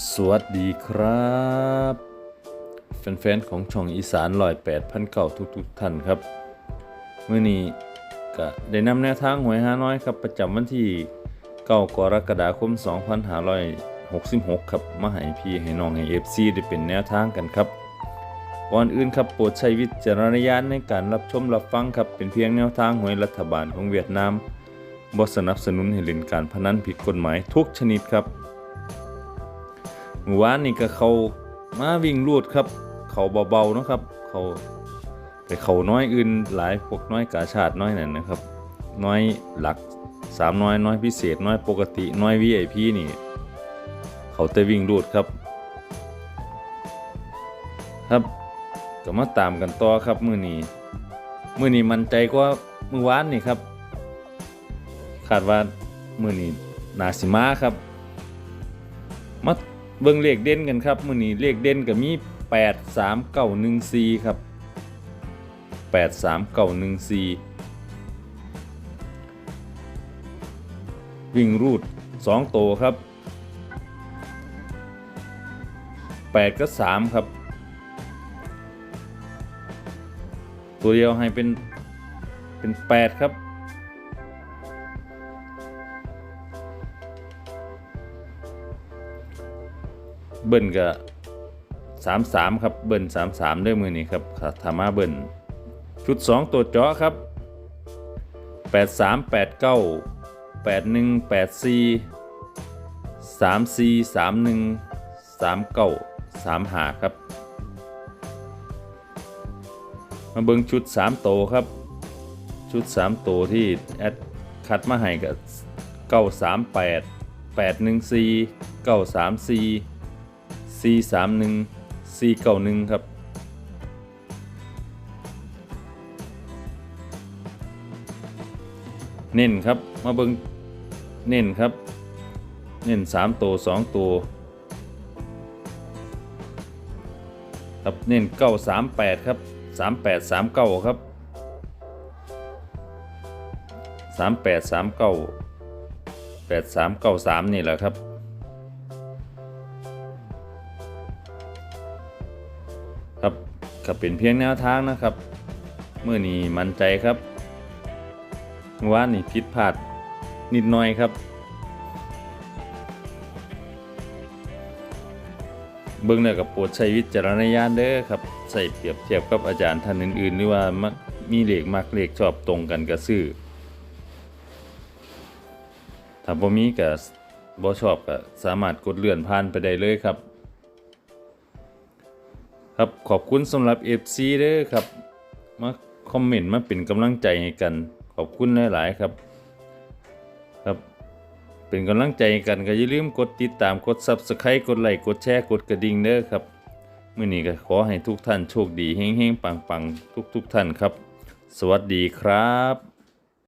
สวัสดีครับ แฟนๆของช่องอีสานลอยแปดพันเก่าทุกๆท่านครับเมื่อนี้ก็ได้นำแนวทางหวยฮาน้อยครับ ประจำวันที่9กรกฎาคม 2566 ครับมาให้พี่ให้น้องให้ FC ได้เป็นแนวทางกันครับก่อนอื่นครับโปรดใช้วิจารณญาณในการรับชมรับฟังครับเป็นเพียงแนวทางหวยรัฐบาลของเวียดนามบ่สนับสนุนให้เล่นการพนันผิดกฎหมายทุกชนิดครับ เมื่อวานนี่ก็เขามาวิ่งลูดครับ เขาเบาๆนะครับ เขาไปเขาน้อยอื่นหลายพวกน้อยกาชาติน้อยนั่นนะครับ น้อยหลักสามน้อยน้อยพิเศษ น้อยปกติน้อย VIP นี่ เขาแต่วิ่งลูดครับ ครับก็มาตามกันต่อครับมือนี้มือนี้มันใจกว่ามือวานนี่ครับคาดว่ามือนี้นาสิมาครับมา เบิ่งเลขเด่นกันครับมื้อนี้เลขเด่นก็มี 83914 ครับ 83914 วิ่งรูด 2 โตครับ 8 ก็ 3 ครับ ตัวเดียวให้เป็นเป็น 8 ครับ เบิ้ลก็สามสามครับเบิ้ลสามสามด้วยมือนี้ครับธรรมาเบิ้ลชุดสองตัวเจาะครับแปดสามแปดเก้าแปดหนึ่งแปดสี่สามสี่สามหนึ่งสามเก้าสามหาครับ มาเบิ้งชุดสามโตครับ ชุดสามโตที่แอดคัดมาให้กับเก้าสามแปดแปดหนึ่งสี่เก้าสามสี่ 4 3 1 4 9 1 ครับ เน้นครับ มาเบิงเน้นครับ เน้น3ตัว2ตัวครับเน้น9 3 8 ครับ 3 8 3 9 ครับ 3 8 3 9 8 3 9 3 นี่แหละครับ ครับก็เป็นเพียงแนวทางนะครับเมื่อนี้มั่นใจครับเมื่านี่ผิดพลาดนิดหน่อยครับ เบิ่งแล้วกับโปรดใช้วิจารณญาณเด้อครับใส่เปรียบเทียบกับอาจารย์ท่านอื่นๆหรือว่ามักมีเลขมักเลขชอบตรงกันก็ซื้อถ้าบ่มีก็บ่ชอบก็สามารถกดเลื่อนผ่านไปได้เลยครับ ครับขอบคุณสำหรับ FC เด้อครับ มาคอมเมนต์มาเป็นกำลังใจให้กัน ขอบคุณหลาย ๆ ครับ ครับ เป็นกำลังใจให้กันก็อย่าลืมกดติดตามกด Subscribe กดไลค์กดแชร์กดกระดิ่งเด้อครับมื้อนี้ก็ขอให้ทุกท่านโชคดีเฮงๆปังๆทุกๆท่านครับ สวัสดีครับ